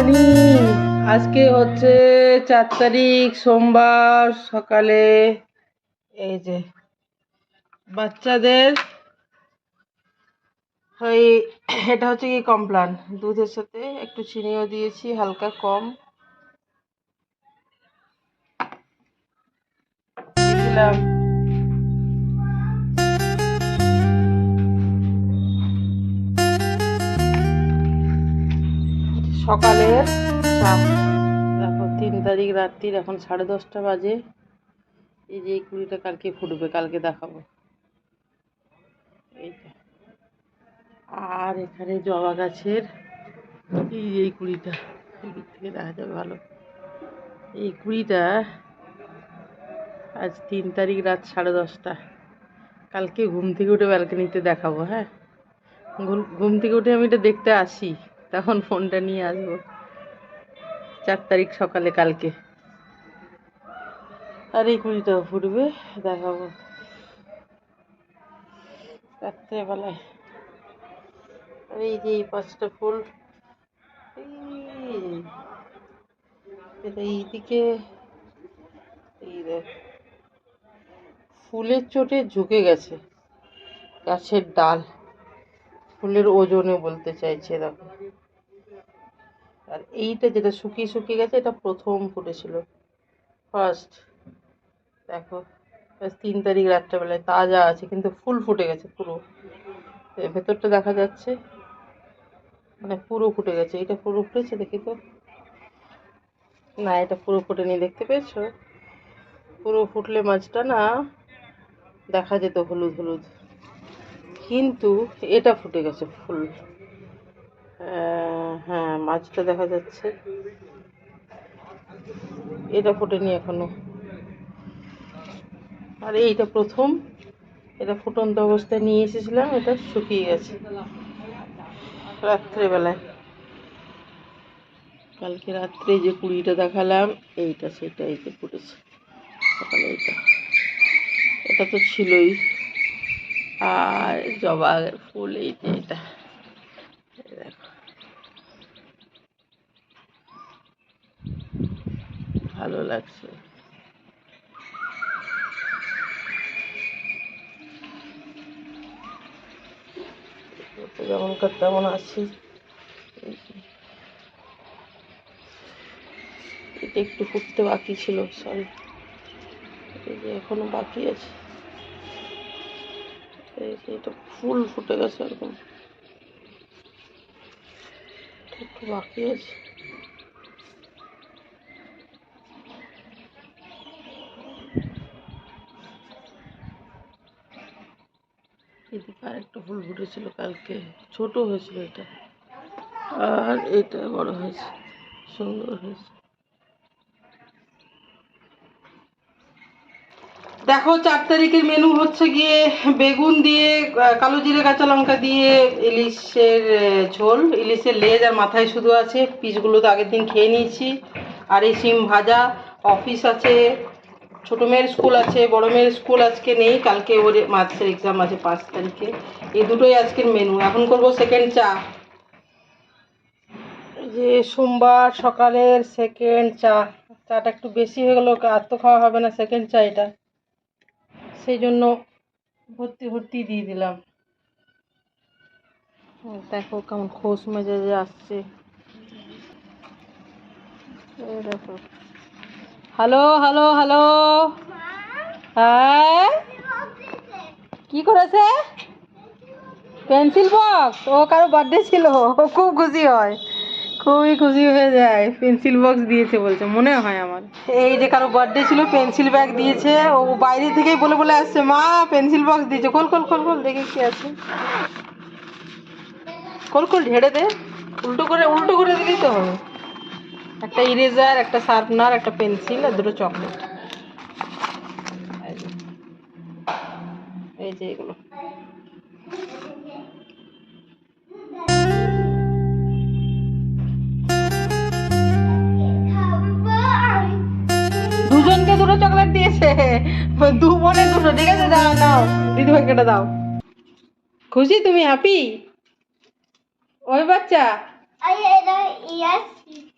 Morning আজকে হচ্ছে চার তারিখ, সোমবার সকালে। এই যে, বাচ্চাদের ওই, এটা হচ্ছে কি কমপ্লান? দুধের সাথে একটু চিনিও দিয়েছি, হালকা কম। দিলাম। সকালের চা দেখো তিন তারিখ রাত্রির এখন সাড়ে দশটা বাজে। এই যে এই কুড়িটা কালকে ফুটবে, কালকে দেখাবো। এইটা। আর এখানে জবা গাছের এই যে এই কুড়িটা থেকে দেখা যাবে ভালো। এই কুড়িটা আজ তিন তারিখ রাত সাড়ে দশটা। কালকে ঘুম থেকে উঠে ব্যালকনিতে দেখাবো হ্যাঁ? ঘুম থেকে উঠে আমি এটা দেখতে আসি। তখন ফোনটা নিয়ে আসব। চার তারিখ সকালে কালকে। আর এই কুড়িটাও ফুটবে, দেখাবো। রাত্রেবেলায়। আর এই যে এই পাঁচটা ফুল এইদিকে, এই দেখ। ফুলের চোটে ঝুঁকে গেছে, গাছের ডাল। ফুলের ওজনে বলতে চাইছে দেখো আর এইটা যেটা শুকিয়ে শুকিয়ে গেছে, এটা প্রথম ফুটেছিল। ফার্স্ট দেখো তিন তারিখ রাত্রেবেলায় তাজা আছে, কিন্তু ফুল ফুটে গেছে পুরো। ভেতরটা দেখা যাচ্ছে মানে পুরো ফুটে গেছে। এটা পুরো ফুটেছে দেখি তো? না, এটা পুরো ফুটেনি, দেখতে পেয়েছ? পুরো ফুটলে মাছটা না দেখা যেত হলুদ হলুদ। কিন্তু এটা ফুটে গেছে ফুল। হ্যাঁ মাছটা দেখা যাচ্ছে। এটা ফোটেনি এখনও। আর এইটা প্রথম। এটা ফুটন্ত অবস্থায় নিয়ে এসেছিলাম, এটা শুকিয়ে গেছে। রাত্রেবেলায়। কালকে রাত্রে যে কুড়িটা দেখালাম, এইটা সেটা এই তো ফুটেছে। সকালে এইটা। এটা তো ছিলই। আর জবা ফুল, এই যে এটা। দেখো। ভালো লাগছে। তো যেমনকার তেমন আছি। এটা একটু ফুটতে বাকি ছিল সরি এখনও বাকি আছে। এটা ফুল ফুটে গেছে এটা একটু বাকি আছে। এদিকে আর একটা ফুল ফুটেছিল কালকে। ছোট হয়েছিল এটা। আর এটা বড় হয়েছে, সুন্দর হয়েছে। দেখো, চার তারিখের মেনু হচ্ছে গিয়ে বেগুন দিয়ে, কালো জিরে, কাঁচা লঙ্কা দিয়ে ইলিশের ঝোল। ইলিশের লেজ আর মাথায় শুধু আছে, পিসগুলো তো আগের দিন খেয়ে নিয়েছি। আর এই সিম ভাজা, অফিস আছে ছোটো মেয়ের স্কুল আছে, বড় মেয়ের স্কুল আজকে নেই, কালকে ওর মার্চের এক্সাম আছে পাঁচ তারিখে। এই দুটোই আজকের মেনু এখন করব সেকেন্ড চা। যে সোমবার সকালের সেকেন্ড চা। চাটা একটু বেশি হয়ে গেলো আর তো খাওয়া হবে না সেকেন্ড চা এটা। সেই জন্য ভর্তি ভর্তি দিয়ে দিলাম। দেখো কেমন খোস মেজাজে আসছে। দেখো। Hello hello hello. হ্যাঁ? কি করেছে? Pencil box? ও কারও বার্থডে ছিল। ও খুব খুশি হয়। খুবই খুশি হয়ে যায়। পেন্সিল বক্স দিয়েছে বলছে, মনে হয় আমার। এই যে কারও বার্থডে ছিল, পেন্সিল ব্যাগ দিয়েছে। ও বাইরে থেকেই বলে বলে আসছে, মা, পেন্সিল বক্স দিয়েছে। খোল খোল খোল খোল, দেখে কি আছে। খোল খোল ঝেড়ে দে। উল্টো করে উল্টো করে দিলেই তো হবে। একটা ইরেজার একটা শার্পনার একটা পেন্সিল আর দুটো চকলেট এই যে এগুলো। দুজনকে দুটো চকলেট দিয়েছে। দু বোনে দুটো। ঠিক আছে, দাও নাও দিদি ভাইকে দাও। খুশি তুমি হ্যাপি ওই বাচ্চা?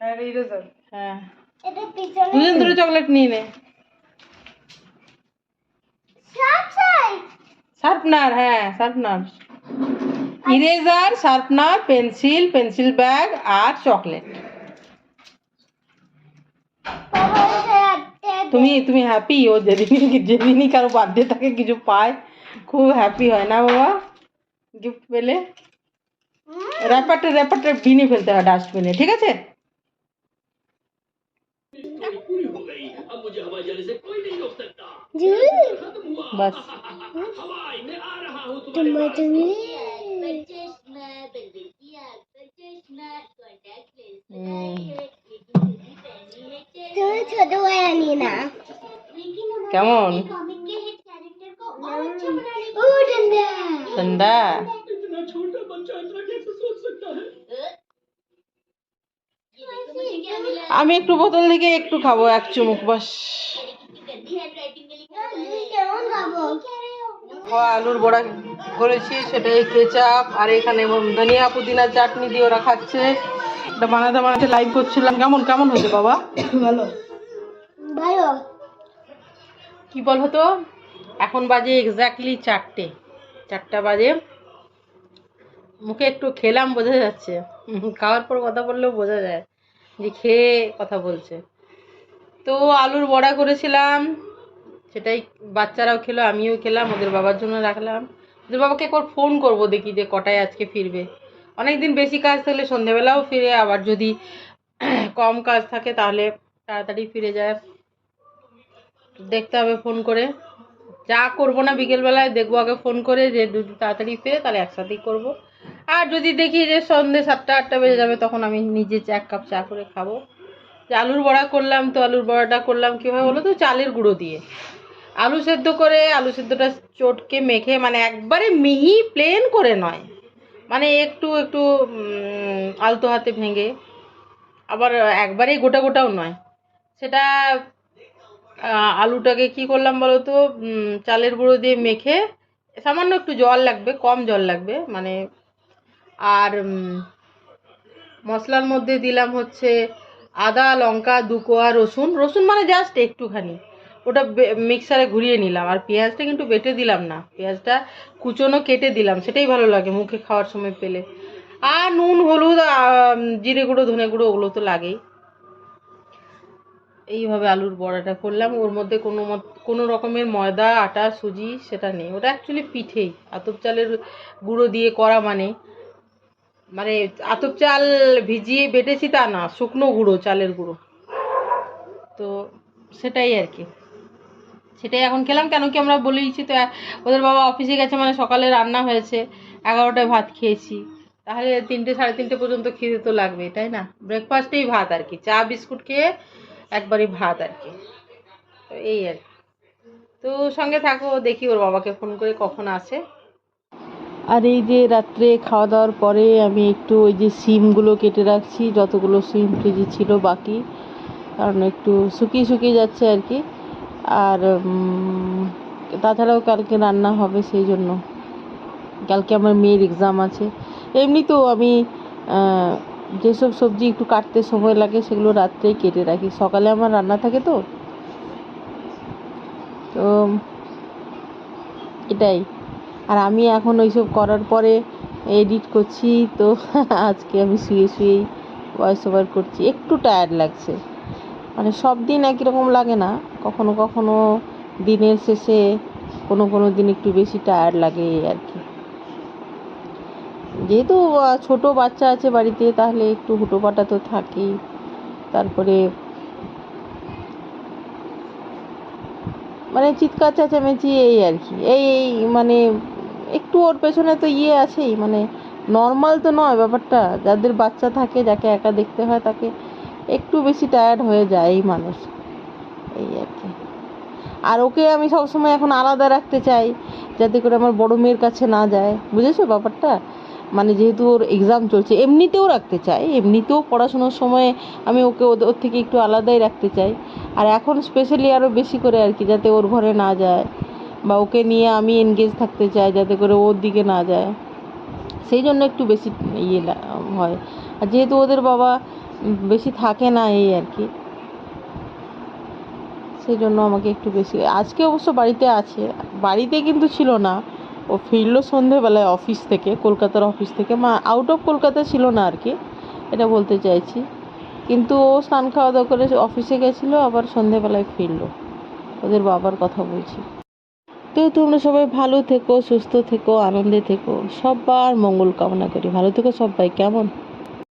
আর ইরেজার হ্যাঁ এটা পিছনে দুজন দুটো চকলেট নিয়ে নে সব সাই শার্পনার হ্যাঁ sharpener eraser sharpener pencil pencil bag আর চকলেট বাবা এটা তুমি তুমি হ্যাপি ও যেদিনই যেদিনই কারও বার্থডে থাকে কিছু পায় খুব হ্যাপি হয় না বাবা গিফট পেলে র্যাপারটা র্যাপারটা বিনে ফেলতে হয় ডাস্টবিনে ঠিক আছে বাস तुम्हें तुम्हें হুম। তুমি ছোট ভাই আনি না কেমন ও ডন্ডা ঠান্ডা আমি একটু বোতল থেকে একটু খাবো এক চুমুক বাস কেমন খাবো ও আলুর বড়া করেছি সেটাই কেচাপ আর এখানে ধনিয়া পুদিনা চাটনি দিয়ে ওরা খাচ্ছে এটা বানাতে বানাতে লাইভ করছিলাম। কেমন কেমন হয়েছে বাবা? ভালো। ভালো। কি বল হতো এখন বাজে এক্স্যাক্টলি চারটে। চারটা বাজে। মুখে একটু খেলাম বোঝা যাচ্ছে। খাওয়ার পর কথা বললেও বোঝা যায় যে খেয়ে কথা বলছে। তো আলুর বড়া করেছিলাম। সেটাই বাচ্চারাও খেলো, আমিও খেলাম, ওদের বাবার জন্য রাখলাম। ওদের বাবাকে একবার ফোন করব দেখি যে কটায় আজকে ফিরবে। অনেক দিন বেশি কাজ থাকলে সন্ধেবেলাও ফিরে, আবার যদি কম কাজ থাকে তাহলে তাড়াতাড়ি ফিরে যায়। দেখতে হবে ফোন করে। যা করব না বিকেলবেলায়, দেখব আগে ফোন করে, যে যদি তাড়াতাড়ি ফিরে তাহলে একসাথেই করব। আর যদি দেখি যে সন্ধ্যে সাতটা, আটটা বেজে যাবে, তখন আমি নিজে এক কাপ চা করে খাব। যে আলুর বড়া করলাম তো আলুর বড়াটা করলাম কীভাবে বলো তো চালের গুঁড়ো দিয়ে। আলু সেদ্ধ করে আলু সেদ্ধটা চটকে মেখে মানে একবারে মিহি প্লেন করে নয়। মানে একটু একটু আলতো হাতে ভেঙে। আবার একবারেই গোটা গোটাও নয়। সেটা আলুটাকে কি করলাম বলো তো চালের গুঁড়ো দিয়ে মেখে সামান্য একটু জল লাগবে, কম জল লাগবে মানে আর মশলার মধ্যে দিলাম হচ্ছে আদা, লঙ্কা, দু কোয়া, রসুন। রসুন মানে জাস্ট একটুখানি। ওটা মিক্সারে ঘুরিয়ে নিলাম। আর পেঁয়াজটা কিন্তু বেটে দিলাম না। পেঁয়াজটা কুচনো কেটে দিলাম। সেটাই ভালো লাগে মুখে খাওয়ার সময় পেলে। আর নুন, হলুদ জিরে গুঁড়ো, ধনে গুঁড়ো, ওগুলো তো লাগেই। এইভাবে আলুর বড়াটা করলাম। ওর মধ্যে কোনো মত- কোনো রকমের ময়দা, আটা, সুজি, সেটা নেই। ওটা অ্যাকচুয়ালি পিঠেই। আতপ চালের গুঁড়ো দিয়ে করা মানে। মানে আতপ চাল ভিজিয়ে বেটেছি তা না, শুকনো গুঁড়ো, চালের গুঁড়ো। তো সেটাই আর কি। সেটাই এখন খেলাম, কেন কি আমরা বলেইছি তো ওদের বাবা অফিসে গেছে মানে সকালে রান্না হয়েছে, এগারোটায় ভাত খেয়েছি। তাহলে তিনটে, সাড়ে তিনটে পর্যন্ত খেতে তো লাগবে তাই না? ব্রেকফাস্টেই ভাত আর কি, চা, বিস্কুট খেয়ে একবারই ভাত আর কি। এই আর তো সঙ্গে থাকো, দেখি ওর বাবাকে ফোন করে কখন আসে। আর এই যে রাত্রে খাওয়া দাওয়ার পরে আমি একটু ওই যে সিমগুলো কেটে রাখছি, যতগুলো সিম ফ্রিজে ছিল বাকি। কারণ একটু শুকিয়ে শুকিয়ে যাচ্ছে আর কি। আর তাছাড়াও কালকে রান্না হবে সেই জন্য। কালকে আমার মেয়ের এক্সাম আছে। এমনিতেও আমি যেসব সবজি একটু কাটতে সময় লাগে সেগুলো রাত্রেই কেটে রাখি। সকালে আমার রান্না থাকে তো। তো, এটাই। আর আমি এখন ওইসব করার পরে এডিট করছি, তো আজকে আমি শুয়ে শুয়েই ভয়েস ওভার করছি। একটু টায়ার্ড লাগছে। মানে সব দিন একই রকম লাগে না। কখনো কখনো দিনের শেষে কোনো কোনো দিন একটু বেশি টায়ার্ড লাগে আর কি। যেহেতু ছোট বাচ্চা আছে বাড়িতে, তাহলে একটু হুটোপাটা তো থাকেই। তারপরে মানে চিৎকার চেঁচামেচি এই আর কি। এই মানে একটু ওর পেছনে তো ইয়ে আছেই মানে নর্মাল তো নয় ব্যাপারটা। যাদের বাচ্চা থাকে, যাকে একা দেখতে হয়, তাকে একটু বেশি টায়ার্ড হয়ে যায় এই মানুষ। এই আর কি। আর ওকে আমি সবসময় এখন আলাদা রাখতে চাই, যাতে করে আমার বড় মেয়ের কাছে না যায়। বুঝেছ ব্যাপারটা? মানে যেহেতু ওর এক্সাম চলছে, এমনিতেও রাখতে চাই। এমনিতেও পড়াশোনার সময় আমি ওকে ওর থেকে একটু আলাদাই রাখতে চাই। আর এখন স্পেশালি আরও বেশি করে আর কি, যাতে ওর ঘরে না যায়। বা ওকে নিয়ে আমি এনগেজ থাকতে চাই যাতে করে ওর দিকে না যায়। সেই জন্য একটু বেশি ইয়ে হয়। আর যেহেতু ওদের বাবা বেশি থাকে না এই আর কি, সেই জন্য আমাকে একটু বেশি, আজকে অবশ্য বাড়িতে আছে। বাড়িতে কিন্তু ছিল না। ও ফিরলো সন্ধেবেলায় অফিস থেকে, কলকাতার অফিস থেকে। মা আউট অফ কলকাতা ছিল না আর কি, এটা বলতে চাইছি। কিন্তু ও স্নান খাওয়া দাওয়া করে অফিসে গেছিল, আবার সন্ধেবেলায় ফিরলো। ওদের বাবার কথা বলছি। তো তোমরা সবাই ভালো থেকো, সুস্থ থেকো, আনন্দে থেকো। সবার মঙ্গল কামনা করি। ভালো থেকো সবাই, কেমন?